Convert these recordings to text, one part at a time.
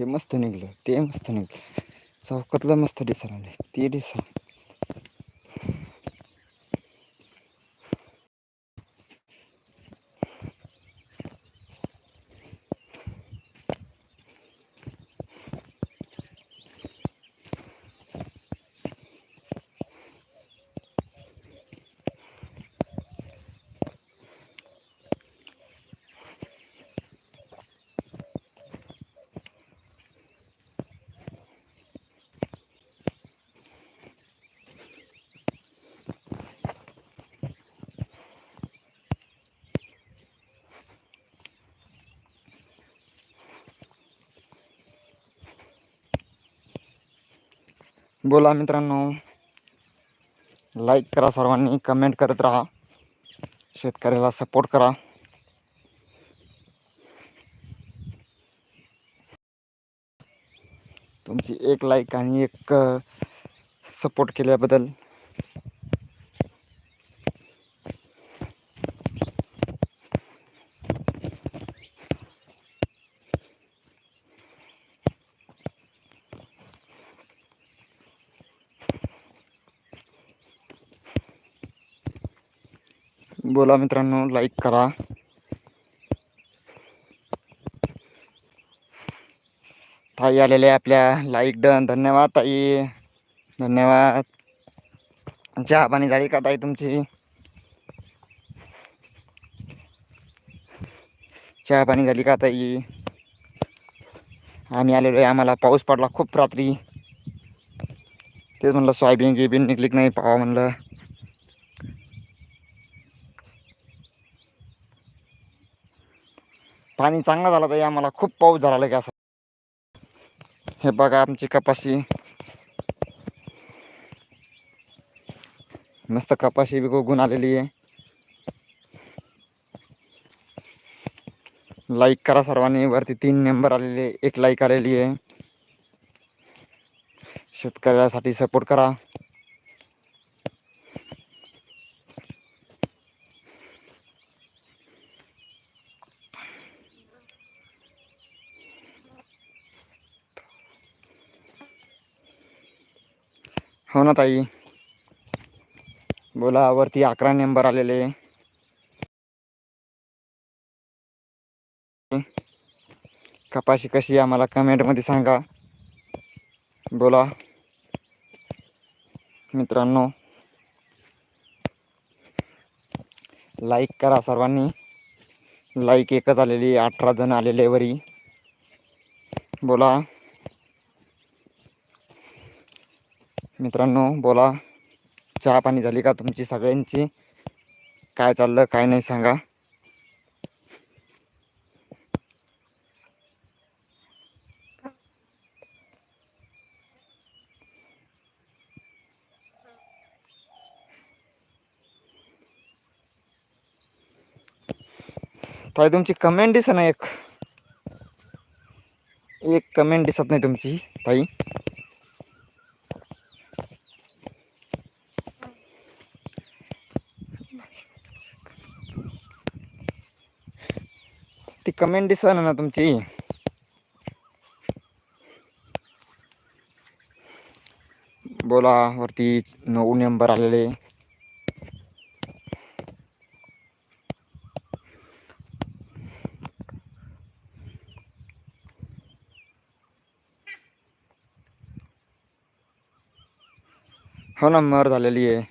हे मस्त निघलं ते मस्त निघलं. चौकातलं मस्त दिसायला नाही ते दिसा. बोला मित्रांनो. लाईक करा सर्वांनी कमेंट करत राहा. शेतकऱ्याला सपोर्ट करा. तुमची एक लाईक आणि एक सपोर्ट केल्याबद्दल बोला मित्रांनो लाईक करा. ताई आलेले आपल्या लाईक डन धन्यवाद ताई. धन्यवाद. चहा पाणी झाली का ताई तुमची? चहा पाणी झाली का ताई? आम्ही आलेलो आहे आम्हाला पाऊस पडला खूप रात्री. तेच म्हणलं सोयाबीन गिबीन निघली की नाही पावा म्हणलं. पाणी चांगला झाला ताई आम्हाला खूप पाऊस झाला की असा हे बघा आमची कपाशी. मस्त कपाशी बी गोगून आलेली आहे. लाईक करा सर्वांनी वरती तीन नंबर आलेले एक लाईक आलेली आहे. शेतकऱ्यासाठी सपोर्ट करा. ताई बोला वरती अकरा नंबर आलेले. कपाशी कशी आम्हाला कमेंटमध्ये सांगा. बोला. मित्रांनो. लाईक करा सर्वांनी. लाईक एकच आलेली अठरा जण आलेले वरी. बोला. मित्रांनो बोला. चहा पाणी झाली का तुमची सगळ्यांची? काय चाललं काय नाही सांगा. ताई तुमची कमेंट दिसत नाही एक. एक कमेंट दिसत नाही तुमची ताई. ती कमेंट दिसत ना तुमची. बोला वरती नऊ नंबर आलेले. हो ना मर झालेली आहे.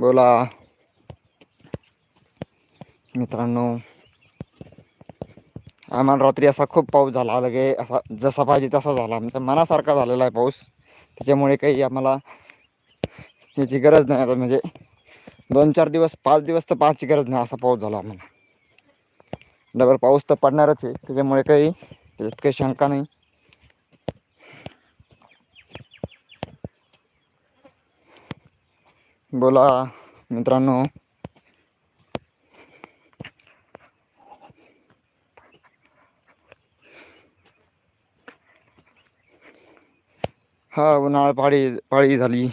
बोला. मित्रांनो आम्हाला रात्री असा खूप पाऊस झाला लगे असा जसा पाहिजे तसा झाला. आमच्या मनासारखा झालेला आहे पाऊस. त्याच्यामुळे काही आम्हाला याची गरज नाही. आता म्हणजे दोन चार दिवस पाच दिवस तर पाहायची गरज नाही असा पाऊस झाला आम्हाला. डबल पाऊस तर पडणारच आहे. त्याच्यामुळे काही त्याच्यात काही शंका नाही. बोला मित्रांनो. हा उन्हाळा पाळी पाळी झाली.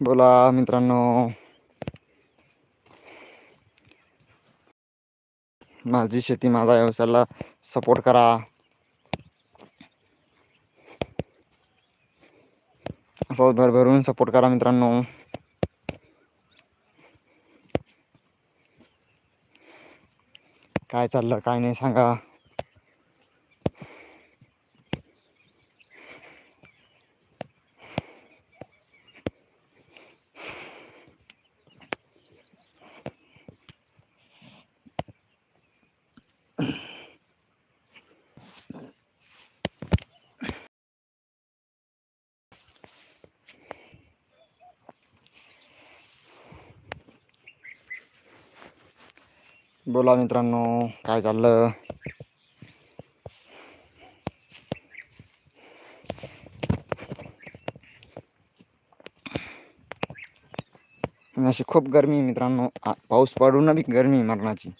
बोला मित्रांनो. माझी शेती माझा व्यवसायाला सपोर्ट करा. असंच भरभरून सपोर्ट करा मित्रांनो काय चाललं काय नाही सांगा बोला मित्रांनो काय चाललं? अशी खूप गरमी मित्रांनो. पाऊस पडून बी गरमी मरणाची.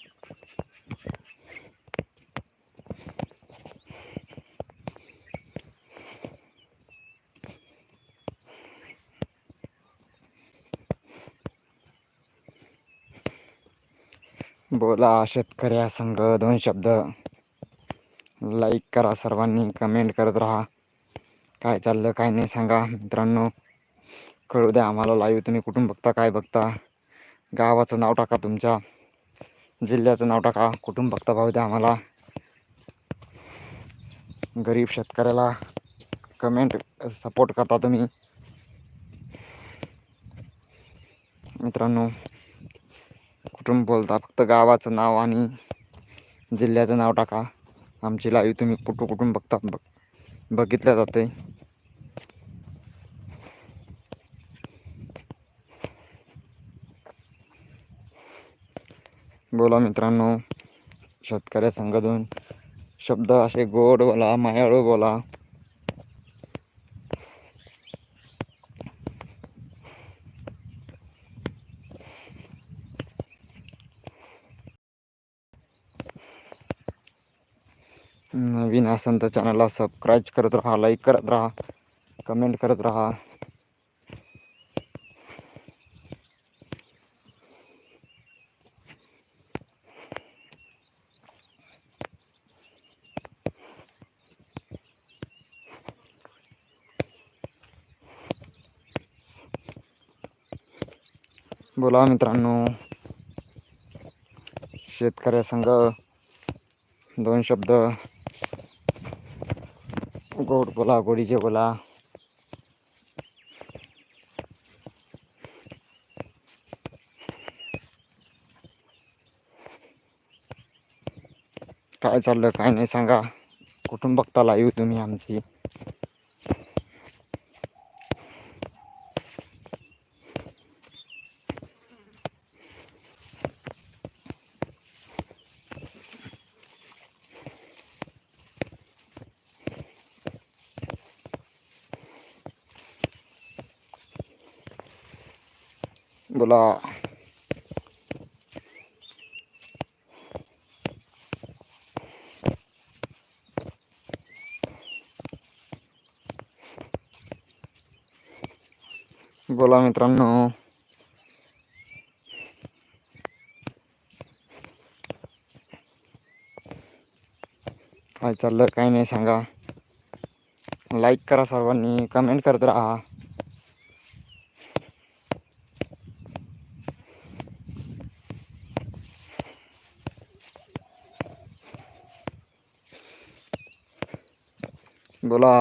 बोला शेतकऱ्या संघ दोन शब्द. लाईक करा सर्वांनी कमेंट करत राहा. काय चाललं काय नाही सांगा. मित्रांनो कळू द्या आम्हाला लाईव्ह तुम्ही कुठून बघता काय बघता. गावाचं नाव टाका तुमच्या. जिल्ह्याचं नाव टाका. कुठून बघता पाहू द्या आम्हाला. गरीब शेतकऱ्याला कमेंट सपोर्ट करता तुम्ही. मित्रांनो कुठून बोलता? फक्त गावाचं नाव आणि जिल्ह्याचं नाव टाका. आमची लाईव्ह तुम्ही कुठून कुठून बघता? बघ बघितल्या जाते बोला मित्रांनो शेतकऱ्या संघ दोन शब्द असे गोड बोला मायाळू बोला. नवीन असेल तर चॅनलला सबस्क्राईब करत राहा लाईक करत राहा कमेंट करत राहा. बोला मित्रांनो शेतकऱ्या संघ दोन शब्द गोड बोला गोडीचे बोला काय चाललं काय नाही सांगा कुठून बघता लाईव्ह तुम्ही आमची बोला. बोला मित्रांनो. काय चाललं काय नाही सांगा. लाईक करा सर्वांनी कमेंट करत राहा. बोला